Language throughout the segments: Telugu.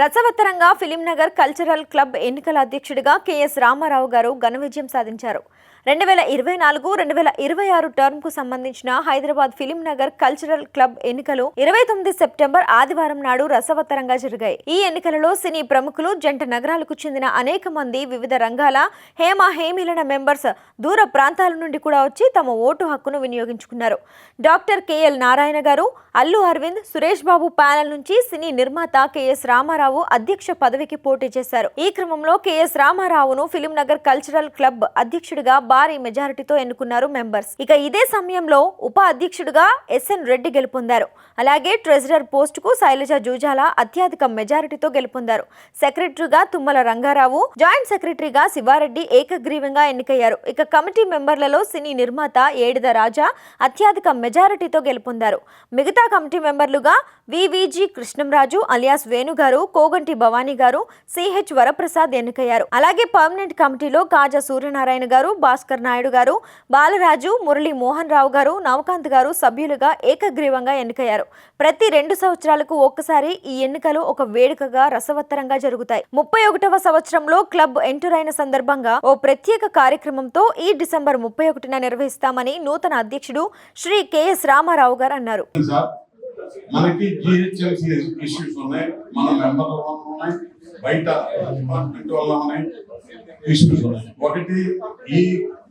రసవత్తరంగా ఫిలింనగర్ కల్చరల్ క్లబ్ ఎన్నికల అధ్యక్షుడిగా కెఎస్ రామారావు గారు ఘన విజయం సాధించారు. రెండు వేల ఇరవై నాలుగు రెండు వేల ఇరవై ఆరు టర్మ్కు సంబంధించిన హైదరాబాద్ ఫిలింనగర్ కల్చరల్ క్లబ్ ఎన్నికలు ఇరవై తొమ్మిది సెప్టెంబర్ ఆదివారం నాడు రసవత్తరంగా జరిగాయి. ఈ ఎన్నికలలో సినీ ప్రముఖులు జంట నగరాలకు చెందిన అనేక మంది వివిధ రంగాల హేమ హేమిలన మెంబర్స్ దూర ప్రాంతాల నుండి కూడా వచ్చి తమ ఓటు హక్కును వినియోగించుకున్నారు. Doctor KL Narayana garu Allu Aravind Suresh Babu panel నుంచి సినీ నిర్మాత కెఎస్ రామారావు అధ్యక్ష పదవికి పోటీ చేశారు. ఈ క్రమంలో కెఎస్ రామారావును ఫిలిం నగర్ కల్చరల్ క్లబ్ అధ్యక్షుడిగా భారీ మెజారిటీతో ఎన్నుకున్నారు మెంబర్స్. ఇక ఇదే సమయంలో ఉప అధ్యక్షుడిగా ఎస్ఎన్ రెడ్డి గెలుపొందారు. అలాగే ట్రెజరర్ పోస్టుకు శైలజ జూజాల అత్యధిక మెజారిటీతో గెలుపొందారు. సెక్రటరీగా తుమ్మల రంగారావు జాయింట్ సెక్రటరీగా శివారెడ్డి ఏకగ్రీవంగా ఎన్నికయ్యారు. ఇక కమిటీ మెంబర్లలో సినీ నిర్మాత ఏడిద రాజా అత్యధిక మెజారిటీతో గెలుపొందారు. మిగతా committee మెంబర్లుగా V V G Krishnamraju alias Venu garu Koganti Bhavani గారు సిహెచ్ వరప్రసాద్ ఎన్నికయ్యారు. అలాగే పర్మనెంట్ కమిటీలో కాజా సూర్యనారాయణ గారు భాస్కర్ నాయుడు గారు బాలరాజు మురళీ మోహన్ రావు గారు నవకాంత్ గారు సభ్యులుగా ఏకగ్రీవంగా ఎన్నికయ్యారు. ప్రతి రెండు సంవత్సరాలకు ఒక్కసారి ఈ ఎన్నికలు ఒక వేడుకగా రసవత్తరంగా జరుగుతాయి. ముప్పై ఒకటవ సంవత్సరంలో క్లబ్ ఎంటర్ అయిన సందర్భంగా ఓ ప్రత్యేక కార్యక్రమంతో ఈ డిసెంబర్ ముప్పై ఒకటిన నిర్వహిస్తామని నూతన అధ్యక్షుడు శ్రీ కెఎస్ రామారావు గారు అన్నారు. మనకి జిహెచ్ఎంసీ ఇష్యూస్ ఉన్నాయి మన మెంబర్ల వల్ల ఉన్నాయి బయట డిపార్ట్మెంట్ వల్ల ఉన్నాయి ఇష్యూస్ ఉన్నాయి. ఒకటి ఈ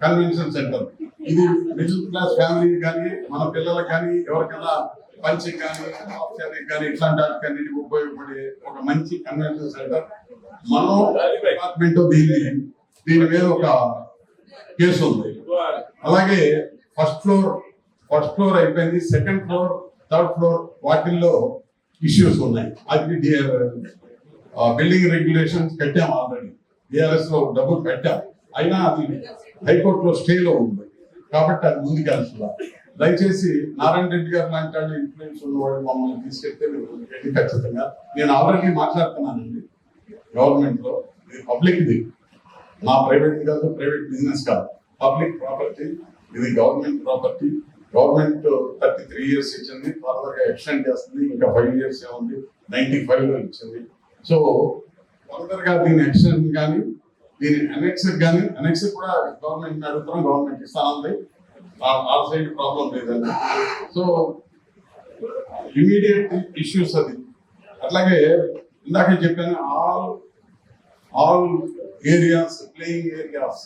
కన్వెన్షన్ సెంటర్ ఇది మిడిల్ క్లాస్ ఫ్యామిలీ కానీ మన పిల్లలకు కానీ ఎవరికైనా పంచి కానీ ఆప్షన్ కానీ ఇట్లాంటి వాటికి ఉపయోగపడే ఒక మంచి కన్వెన్షన్ సెంటర్ మనం డిపార్ట్మెంట్ దీన్ని దీని మీద ఒక కేసు ఉంది. అలాగే ఫస్ట్ ఫ్లోర్ ఫస్ట్ ఫ్లోర్ అయిపోయింది. సెకండ్ ఫ్లోర్ థర్డ్ ఫ్లోర్ వాటిల్లో ఇష్యూస్ ఉన్నాయి. అది బిల్డింగ్ రెగ్యులేషన్స్ కట్టాం ఆల్రెడీ డిఆర్ఎస్లో డబ్బులు కట్టాం. అయినా అది హైకోర్టులో స్టేలో ఉంది. కాబట్టి అది ముందుకు వెళ్తుందా దయచేసి నారాయణ రెడ్డి గారు లాంటి వాళ్ళు ఇన్ఫ్లుయెన్స్ ఉన్నవాళ్ళు మమ్మల్ని తీసుకెళ్తే మేము ఖచ్చితంగా నేను ఆల్రెడీ మాట్లాడుతున్నానండి. గవర్నమెంట్లో ఇది పబ్లిక్ ఇది నా ప్రైవేట్ కాదు ప్రైవేట్ బిజినెస్ కాదు. పబ్లిక్ ప్రాపర్టీ ఇది government property government thirty three years ఇచ్చింది ఫర్దర్గా ఎక్స్టెండ్ చేస్తుంది ఇంకా ఫైవ్ ఇయర్స్ ఉంది నైన్టీ ఫైవ్లో ఇచ్చింది. సో ఫర్దర్గా దీని ఎక్స్టెండ్ కానీ దీని అనెక్స్ కానీ అనెక్స్ కూడా గవర్నమెంట్ అడుగుతున్నాం గవర్నమెంట్ ఇస్తానంది ఆ సైడ్ ప్రాబ్లం లేదండి. సో ఇమీడియట్ ఇష్యూస్ అది. అట్లాగే ఇందాక చెప్పాను all all areas playing areas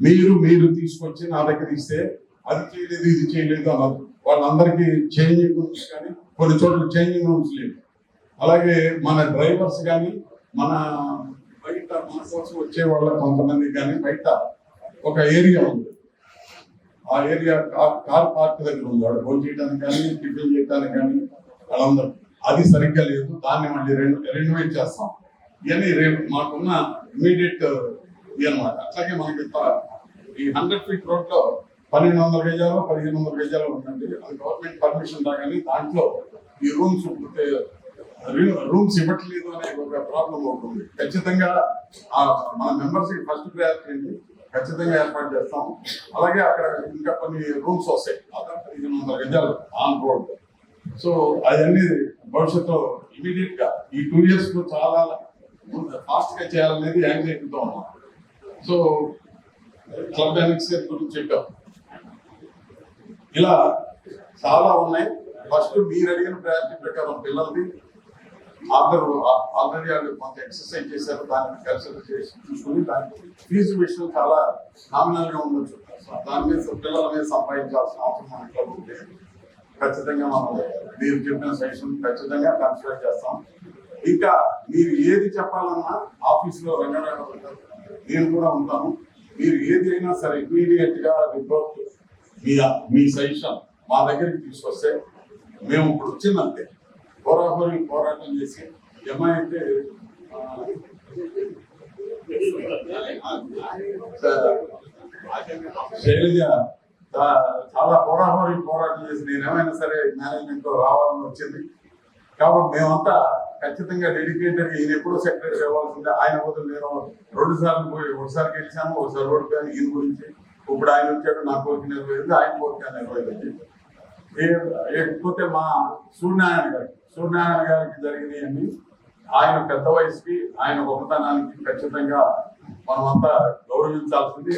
మీరు మీరు తీసుకొచ్చి నా దగ్గర ఇస్తే అది చేయలేదు ఇది చేయలేదు అన్నారు వాళ్ళందరికీ చేంజింగ్ రూమ్స్ కానీ కొన్ని చోట్ల చేంజింగ్ రూమ్స్ లేవు. అలాగే మన డ్రైవర్స్ కానీ మన బయట మన కోసం వచ్చే వాళ్ళ కొంతమంది కానీ బయట ఒక ఏరియా ఉంది. ఆ ఏరియా కార్ కార్ పార్క్ దగ్గర ఉంది. వాడు భోజనం చేయడానికి కానీ టిఫిన్ చేయడానికి కానీ వాళ్ళందరూ. అది సరిగ్గా లేదు. దాన్ని మళ్ళీ రెనోవేట్ చేస్తాం. ఇవన్నీ రేపు మాకున్న ఇమీడియట్ ఇవన్నమాట అట్లాగే మనకి ఈ హండ్రెడ్ ఫీట్ రోడ్లో పన్నెండు వందల గజాలు పదిహేను వందల గజాలు ఉందండి. అది గవర్నమెంట్ పర్మిషన్ రాగానే దాంట్లో ఈ రూమ్స్ రూమ్స్ ఇవ్వట్లేదు అనే ఒక ప్రాబ్లం ఒకటి ఉంది. ఖచ్చితంగా ఆ మన మెంబర్స్ ఫస్ట్ ప్రయారిటీ అండి ఖచ్చితంగా ఏర్పాటు చేస్తాం. అలాగే అక్కడ ఇంకా కొన్ని రూమ్స్ వస్తాయి. అక్కడ పదిహేను వందల గజాలు ఆన్ రోడ్ సో అవన్నీ భవిష్యత్తులో ఇమీడియట్గా ఈ టూ ఇయర్స్లో చాలా ఫాస్ట్గా చేయాలనేది యాంగ్జైటీతో ఉన్నాం. సో క్లబ్ ఎనెక్సర్ గురించి చెప్పాం. ఇలా చాలా ఉన్నాయి. ఫస్ట్ మీరు అడిగిన ప్రయారిటీ ప్రకారం పిల్లల్ని ఆఫ్టర్ ఆల్రెడీ వాళ్ళు కొంత ఎక్సర్సైజ్ చేశారు. దాన్ని కన్సిడర్ చేసి చూసుకుని దానికి ఫీజు విషయం చాలా నామినల్గా ఉండొచ్చు. దాని మీద పిల్లల మీద సంపాదించాల్సిన అవసరం మన క్లబ్ ఉంది. ఖచ్చితంగా మనం మీరు చెప్పిన సజెషన్ ఖచ్చితంగా కన్సిడర్ చేస్తాం. ఇంకా మీరు ఏది చెప్పాలన్నా ఆఫీస్లో రంగారావు నేను కూడా ఉంటాను. మీరు ఏది అయినా సరే ఇమీడియట్గా రిపోర్ట్ మీ మీ సజెషన్ మా దగ్గరికి తీసుకొస్తే మేము ఇప్పుడు వచ్చిందంతే హోరాహోరీ పోరాటం చేసి ఏమై అయితే శైలజ చాలా హోరాహోరీ పోరాటం చేసి నేను ఏమైనా సరే మేనేజ్మెంట్లో రావాలని వచ్చింది. కాబట్టి మేమంతా ఖచ్చితంగా డెడికేటెడ్ ఈయన ఎప్పుడో సెక్రటరీ అవ్వాల్సిందే. ఆయన బదులు నేను రెండు సార్లు పోయి ఒకసారి గెలిచాము ఒకసారి రోడ్డు కానీ ఈయన గురించి ఇప్పుడు ఆయన వచ్చాడు నా కోరిక నెరవేరింది ఆయన కోరిక నెరవేరింది. ఏ- లేకపోతే మా సూర్యనారాయణ గారు సూర్యనారాయణ గారికి జరిగినాయని ఆయన పెద్ద వయసుకి ఆయన గొప్పతనానికి ఖచ్చితంగా మనమంతా గౌరవించాల్సింది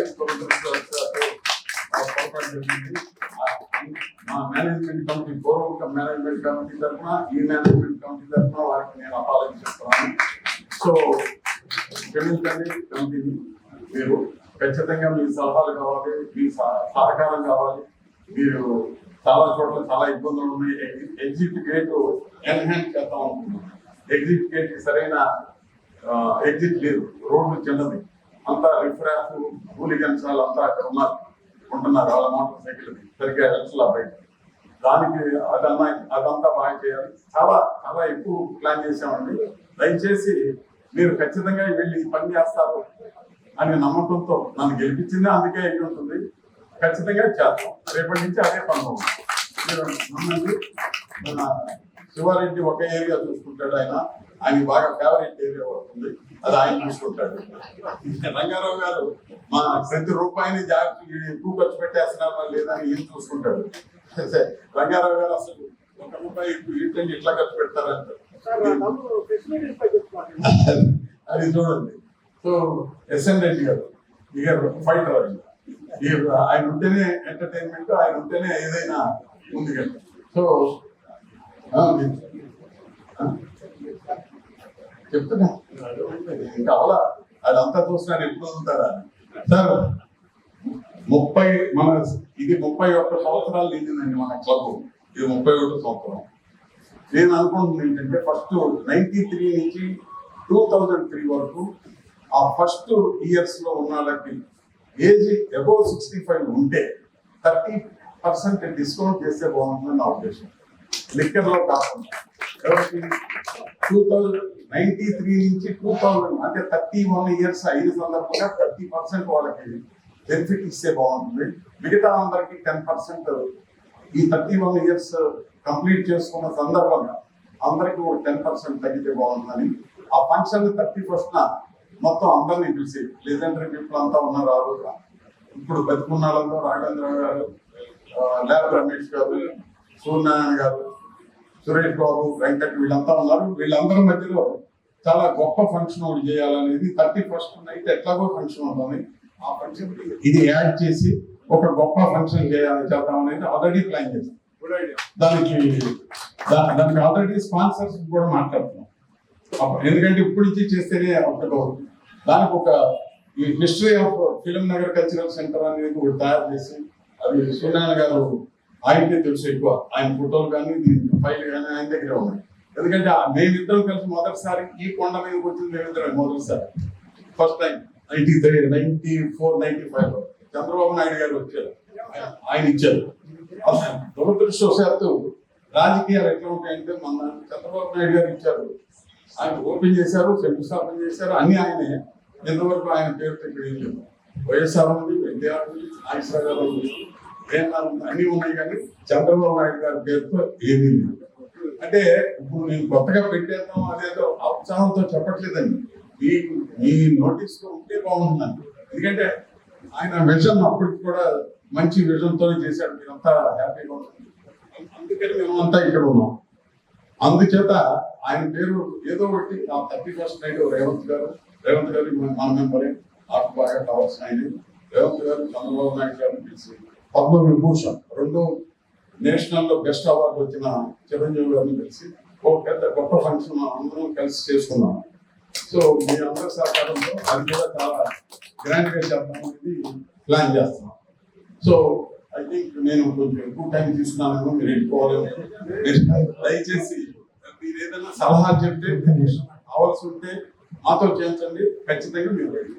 మా మేనేజ్మెంట్ కమిటీ పూర్వ మేనేజ్మెంట్ కమిటీ తరఫున ఈ మేనేజ్మెంట్ కమిటీ తరఫున వారికి నేను అపాలజీ చెప్తున్నాను సో క్షమించండి కమిటీని మీరు ఖచ్చితంగా మీ సలహాలు కావాలి మీ సహకారం కావాలి. మీరు చాలా చోట్ల చాలా ఇబ్బందులు ఉన్నాయి. ఎగ్జిట్- గేట్ ఎన్హాన్స్ చేద్దాం అనుకుంటున్నాం ఎగ్జిట్ గేట్ సరైన ఎగ్జిట్ లేదు. రోడ్డు చిన్నది. అంతా రిఫ్రాఫ్ కూలి వాళ్ళు అంతా అక్కడ ఉన్నారు ఉంటున్నారు. వాళ్ళ మోటార్ సైకిల్ సరిగ్గా వెళ్ళట్లా బయట. దానికి అదన్నా అదంతా బాగా చేయాలి. చాలా చాలా ఎక్కువ ప్లాన్ చేసామండి దయచేసి మీరు ఖచ్చితంగా వెళ్ళి పని చేస్తారు. అనే నమ్మకంతో నన్ను గెలిపించింది అందుకే అయి ఉంటుంది ఖచ్చితంగా చేస్తాం. రేపటి నుంచి అదే పని ఉంది. మీరు నమ్మండి. మన శివారెడ్డి ఒక ఏరియా చూసుకుంటాడు ఆయన. ఆయన బాగా ఫేవరెట్ ఏరియా అవుతుంది అది ఆయన చూసుకుంటాడు. రంగారావు గారు మా ప్రతి రూపాయిని జాగ్రత్త ఎక్కువ ఖర్చు పెట్టేస్తున్నారా లేదా అని ఈయన చూసుకుంటాడు. రంగారావు గారు అసలు ఒక రూపాయి ఇట్లా ఇట్లా ఖర్చు పెడతారంటారు అది చూడండి. సో ఎస్ఎన్ రెడ్డి గారు ఇక ఫైటర్ ఆయన ఆయన ఉంటేనే ఎంటర్టైన్మెంట్ ఆయన ఉంటేనే ఏదైనా సో ఆ, మీరు- ఆ? చెప్తున్నా. ఇంకా అవలా అదంతా చూస్తున్నారు ఎప్పుడు వదులుతారా అని. సార్ ముప్పై మన ఇది ముప్పై ఒక్క సంవత్సరాలు నిండిందండి మన క్లబ్. ఇది ముప్పై ఒకటి సంవత్సరం. నేను అనుకుంటున్నాను ఏంటంటే ఫస్ట్ నైన్టీ త్రీ నుంచి టూ థౌజండ్ త్రీ వరకు ఆ ఫస్ట్ ఇయర్స్లో ఉన్న వాళ్ళకి ఏజ్ అబౌవ్ సిక్స్టీ ఫైవ్ ఉంటే థర్టీ పర్సెంట్ డిస్కౌంట్ చేస్తే బాగుంటుందని నా ఉద్దేశం. లిక్కర్లో కాకుండా. ఎవరికి టూ థౌజండ్ నైన్టీ త్రీ నుంచి టూ థౌజండ్ అంటే థర్టీ వన్ ఇయర్స్ అయిన సందర్భంగా థర్టీ పర్సెంట్ వాళ్ళకి బెనిఫిట్ ఇస్తే బాగుంటుంది. మిగతా అందరికి టెన్ పర్సెంట్ ఈ థర్టీ వన్ ఇయర్స్ కంప్లీట్ చేసుకున్న సందర్భంగా అందరికి ఒక టెన్ పర్సెంట్ తగ్గితే బాగుంటుందని. ఆ ఫంక్షన్ థర్టీ ఫస్ట్ మొత్తం అందరినీ పిలిచి లెజెండరీ పీపుల్ అంతా ఉన్నారు ఆ రోజున ఇప్పుడు బతికున్న వాళ్ళంతా రాఘవేంద్ర గారు లేబ రమేష్ గారు సూర్యనారాయణ గారు సురేష్ బాబు వెంకట్ వీళ్ళంతా ఉన్నారు. వీళ్ళందరి మధ్యలో చాలా గొప్ప ఫంక్షన్ ఒకటి చేయాలనేది థర్టీ ఫస్ట్ నైట్ ఎట్లాగో ఫంక్షన్ ఉంటుంది. ఆ ఫంక్షన్ ఇది యాడ్ చేసి ఒక గొప్ప ఫంక్షన్ చేయాలని చేద్దాం అనేది ఆల్రెడీ ప్లాన్ చేస్తాం దానికి దానికి ఆల్రెడీ స్పాన్సర్స్ కూడా మాట్లాడుతున్నాం. ఎందుకంటే ఇప్పుడు నుంచి చేస్తేనే ఒకటి దానికి ఒక ఈ history of film Nagar cultural centre అనేది ఒకటి తయారు చేసి అది సూర్యనారాయణ గారు ఆయనకే తెలుసు ఎక్కువ. ఆయన ఫోటోలు కానీ దీని ఫైల్ కానీ ఆయన దగ్గర ఉన్నాయి. ఎందుకంటే ఆ మేమిద్దరం కలిసి మొదటిసారి ఈ కొండ మీదకి వచ్చింది మేమిద్దరం మొదటిసారి. First time ninety three ninety four ninety ఫైవ్లో చంద్రబాబు నాయుడు గారు వచ్చారు. ఆయన- ఇచ్చారు. దురదృష్టవశాత్తు రాజకీయాలు ఎట్లా ఉంటాయంటే మన చంద్రబాబు నాయుడు గారు ఇచ్చారు. ఆయన ఓపెన్ చేశారు శంకుస్థాపన చేశారు అన్ని ఆయనే. ఇంతవరకు ఆయన పేరుతో ఇక్కడ ఏం లేదు వైఎస్ఆర్ ఉంది ఎన్టీఆర్ ఉంది నాగేశ్వర గారు ఉంది కేంద్రాలు ఉంది అన్నీ ఉన్నాయి కానీ చంద్రబాబు నాయుడు గారి పేరుతో ఏమీ లేదు. అంటే ఇప్పుడు నేను కొత్తగా పెట్టేద్దాం అదేదో ఆ ఉత్సాహంతో చెప్పట్లేదండి. ఈ ఈ నోటీస్లో ఉంటే బాగుంటుందండి. ఎందుకంటే ఆయన విజన్ అప్పటికి కూడా మంచి విజన్తోనే చేశాడు. మీరంతా హ్యాపీగా ఉంటుంది అందుకని మేమంతా ఇక్కడ ఉన్నాం. అందుచేత ఆయన పేరు ఏదో ఒకటి ఆ థర్టీ ఫస్ట్ నైట్ రేవంత్ గారు రేవంత్ గారు మన- మెంబరే నాకు బాగా కావాల్సిన ఆయన. రేవంత్ గారు చంద్రబాబు నాయుడు గారిని పిలిచి పద్మ విభూషణ్ రెండు నేషనల్లో బెస్ట్ అవార్డు వచ్చిన చిరంజీవి గారిని పిలిచి ఒక పెద్ద గొప్ప ఫంక్షన్ అందరం కలిసి చేసుకున్నాం. సో మీ అందరి సహకారంతో అది కూడా చాలా గ్రాండ్గా చేద్దాం అనేది ప్లాన్ చేస్తున్నాం. సో ఐ థింక్ నేను కొంచెం ఎక్కువ టైం తీసుకున్నాను మీరు వెళ్ళిపోవాలి. దయచేసి మీరు ఏదైనా సలహా చెప్తే కావాల్సి ఉంటే మాతో చేయించండి ఖచ్చితంగా మీరు వెళ్ళి